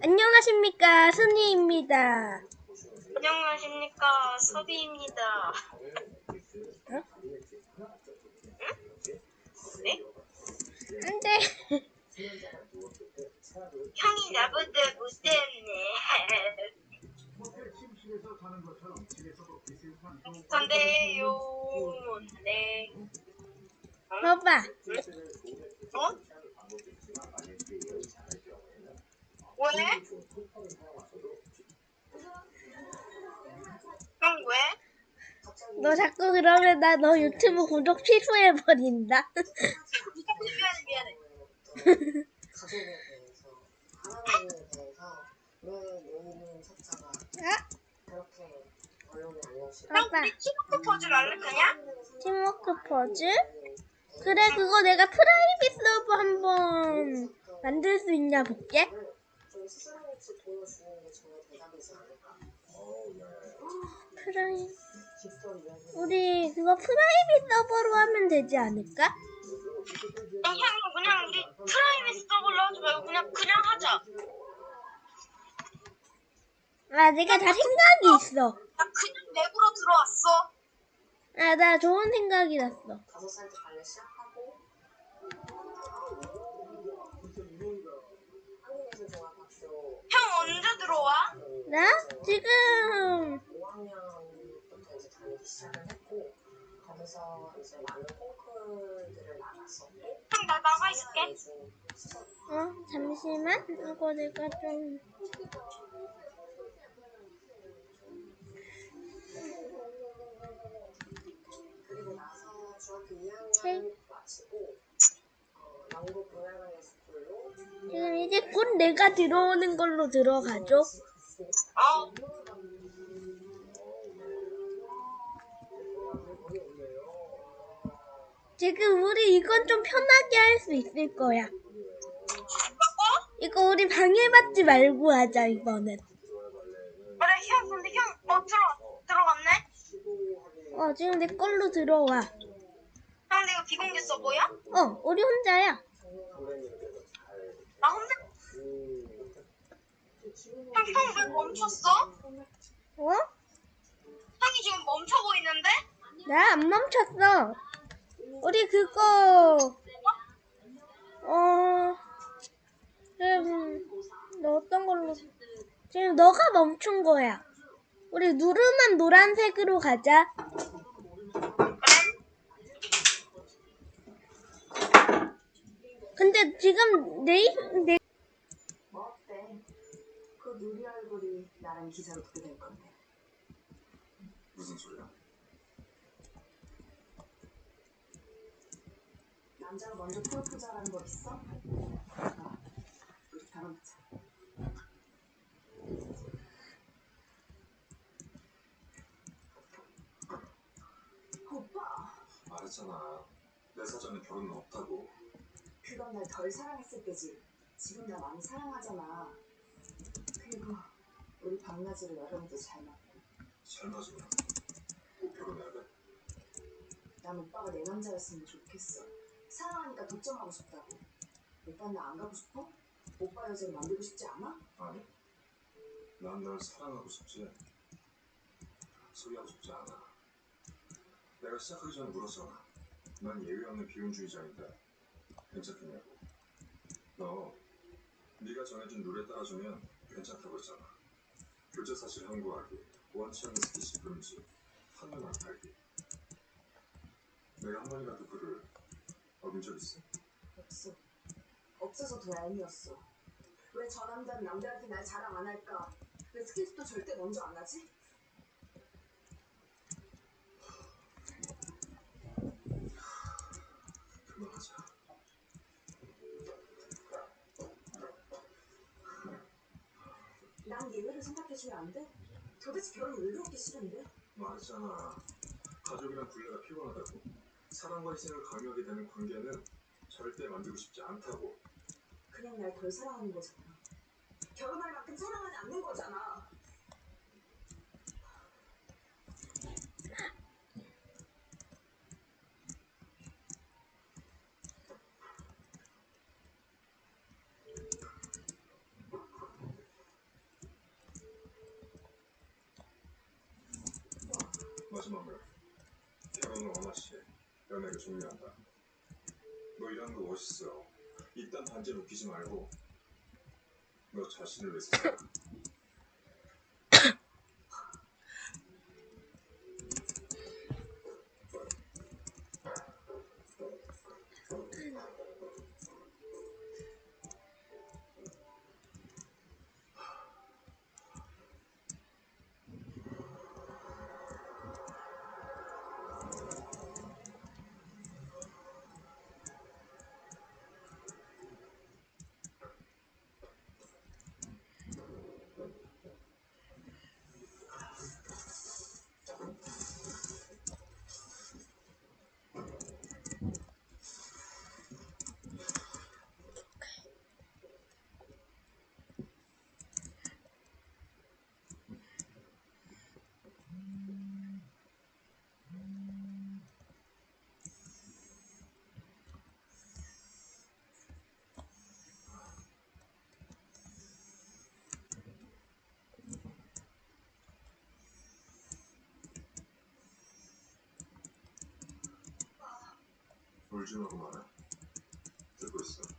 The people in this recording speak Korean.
안녕하십니까 순이입니다. 안녕하십니까 서비입니다. 어? 네? 안돼. 형이 나보다 못됐네. 근데요, 네. 봐봐. 어? 왜? 형 왜? 너 자꾸 그러면 나 너 유튜브 구독 취소해 버린다. 미안해 미안해. 아. 우리 키보드 퍼즐 할래 그냥? 팀워크 퍼즐? 그래 그거 내가 프라이빗 서버 한번 만들 수 있냐 볼게. 좀 스스로같이 보여주는 게 정말 대답이지 않을까 프라이 우리 그거 프라이빗 서버로 하면 되지 않을까? 형, 형 그냥 우리 프라이빗 서버로 하지 말고 그냥 그냥 하자. 아 내가 다 생각이 있어. 나 그냥 랩으로 들어왔어. 아 나 좋은 생각이 났어. 다섯 살때 발레 시작하고 한국예술종합학교 형 언제 들어와? 나 지금 5학년부터 이제 다니기 시작을 했고 거기서 이제 많은 콩 나 나가 있을게. 예술 시작 어 잠시만 이거 내가 좀 그리고 나서 중학교 네. 2학년 마치고 어, 영국 로얄 스쿨로 지금 이제 곧 내가 들어오는 걸로 들어가죠. 어. 지금 우리 이건 좀 편하게 할 수 있을 거야. 이거 우리 방해받지 말고 하자 이번엔. 그래 형 근데 형어 들어 들어갔네? 어 지금 내 걸로 들어와. 형 근데 이거 비공개 서버야? 어 우리 혼자야. 나 혼자? 형형 왜 멈췄어? 어? 형이 지금 멈춰고 있는데? 나 안 멈췄어. 우리 그거 어 지금 너 어떤 걸로 지금 너가 멈춘 거야. 우리 누르면 노란색으로 가자. 근데 지금 내, 내? 그 누리 얼굴이 나랑 기사로 보게 될 건데 무슨 소리야? 남자가 먼저 프로포즈 하라는 거 있어? 어, 우리 결혼하자 오빠 말했잖아. 내 사전에 결혼은 없다고. 그건 날 덜 사랑했을 때지 지금 나 많이 사랑하잖아 그리고 우리 밤낮으로 여름에도 잘 맞고 잘 맞으면 꼭 결혼해야 돼. 난 오빠가 내 남자였으면 좋겠어 사랑하니까 독점하고 싶다고 오빠는 나 안 가고 싶어? 오빠 여자를 만들고 싶지 않아? 아니? 난 널 사랑하고 싶지. 소리하고 싶지 않아. 내가 시작하기 전에 물었잖아. 난 예외 없는 비혼주의자인데 괜찮겠냐고. 너 네가 정해준 룰에 따라주면 괜찮다고 했잖아. 교제 사실 항고하기, 원치 않는 스킨십 금지, 한눈 안 팔기. 내가 한 번이라도 그를 어긴 적 있어? 없어. 없어서 더 얄미웠어. 왜 저 남자는 남들한테 날 자랑 안 할까? 왜 스킨십도 절대 먼저 안 하지? 그만하자. 난 예외를 생각해주면 안 돼? 도대체 결혼 왜 그렇게 싫은데? 말했잖아. 가족이란 굴레가 피곤하다고. 사랑과 희생을 강요하게 되는 관계는 절대 만들고 싶지 않다고. 그냥 날 덜 사랑하는 거잖아. 결혼할 만큼 사랑하지 않는 거잖아. 마지막으로 결혼을 원하시 연애를 종료한다. 너 이런 거 멋있어. 이딴 반지에 웃기지 말고 너 자신을 위해서 orijinal numara. Şu göster.